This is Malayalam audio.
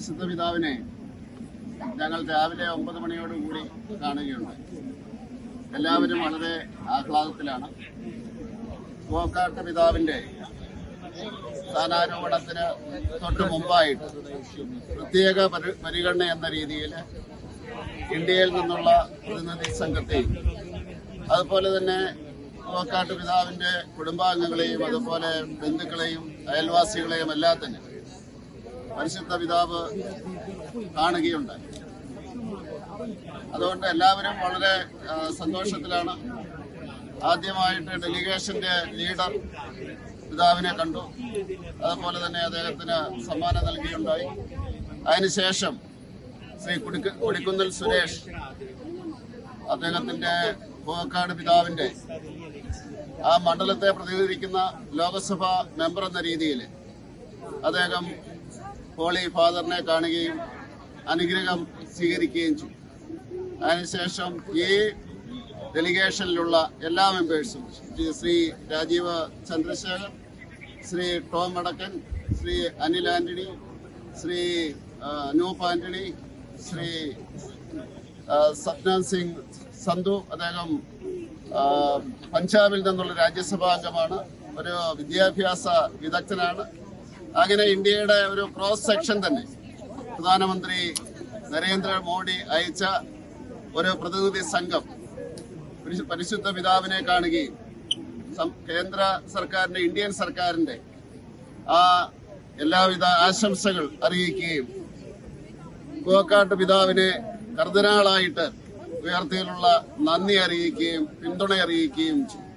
പരിശുദ്ധ പിതാവിനെ ഞങ്ങൾ രാവിലെ ഒമ്പത് മണിയോടുകൂടി കാണുകയുണ്ട് എല്ലാവരും വളരെ ആഹ്ലാദത്തിലാണ്. ഗോക്കാട്ട് പിതാവിന്റെ സ്ഥാനാരോപണത്തിന് തൊട്ട് മുമ്പായിട്ട് പ്രത്യേക പരി- പരിഗണന എന്ന രീതിയിൽ ഇന്ത്യയിൽ നിന്നുള്ള പ്രതിനിധി സംഘത്തെയും അതുപോലെ തന്നെ ഗോക്കാട്ട് പിതാവിന്റെ കുടുംബാംഗങ്ങളെയും അതുപോലെ ബന്ധുക്കളെയും അയൽവാസികളെയും എല്ലാം തന്നെ പരിശുദ്ധ പിതാവ് കാണുകയുണ്ടായി. അതുകൊണ്ട് എല്ലാവരും വളരെ സന്തോഷത്തിലാണ്. ആദ്യമായിട്ട് ഡെലിഗേഷന്റെ ലീഡർ പിതാവിനെ കണ്ടു. അതുപോലെ തന്നെ അദ്ദേഹത്തിന് സമ്മാനം നൽകിയുണ്ടായി. അതിനുശേഷം ശ്രീ കുടിക്ക കൊടിക്കുന്നിൽ സുരേഷ് അദ്ദേഹത്തിന്റെ കോക്കാട് പിതാവിന്റെ ആ മണ്ഡലത്തെ പ്രതിനിധിക്കുന്ന ലോകസഭാ മെമ്പർ എന്ന രീതിയിൽ അദ്ദേഹം ഹോളി ഫാദറിനെ കാണുകയും അനുഗ്രഹം സ്വീകരിക്കുകയും ചെയ്തു. അതിനുശേഷം ഈ ഡെലിഗേഷനിലുള്ള എല്ലാ മെമ്പേഴ്സും ശ്രീ- രാജീവ് ചന്ദ്രശേഖർ ശ്രീ ടോം വടക്കൻ ശ്രീ അനിൽ ആന്റണി ശ്രീ അനൂപ് ആന്റണി ശ്രീ സപ്ന സിംഗ് സന്ധു അദ്ദേഹം പഞ്ചാബിൽ നിന്നുള്ള രാജ്യസഭാ അംഗമാണ് ഒരു വിദ്യാഭ്യാസ വിദഗ്ധനാണ്. അങ്ങനെ ഇന്ത്യയുടെ ഒരു ക്രോസ് സെക്ഷൻ തന്നെ. പ്രധാനമന്ത്രി നരേന്ദ്രമോദി അയച്ച ഒരു പ്രതിനിധി സംഘം പരിശു- പരിശുദ്ധ പിതാവിനെ കാണുകയും കേന്ദ്ര സർക്കാരിന്റെ ഇന്ത്യൻ സർക്കാരിന്റെ ആ എല്ലാവിധ ആശംസകൾ അറിയിക്കുകയും കുവക്കാട്ട് പിതാവിനെ കർദിനാളായിട്ട് ഉയർത്തിയിലുള്ള നന്ദി അറിയിക്കുകയും പിന്തുണ അറിയിക്കുകയും ചെയ്തു.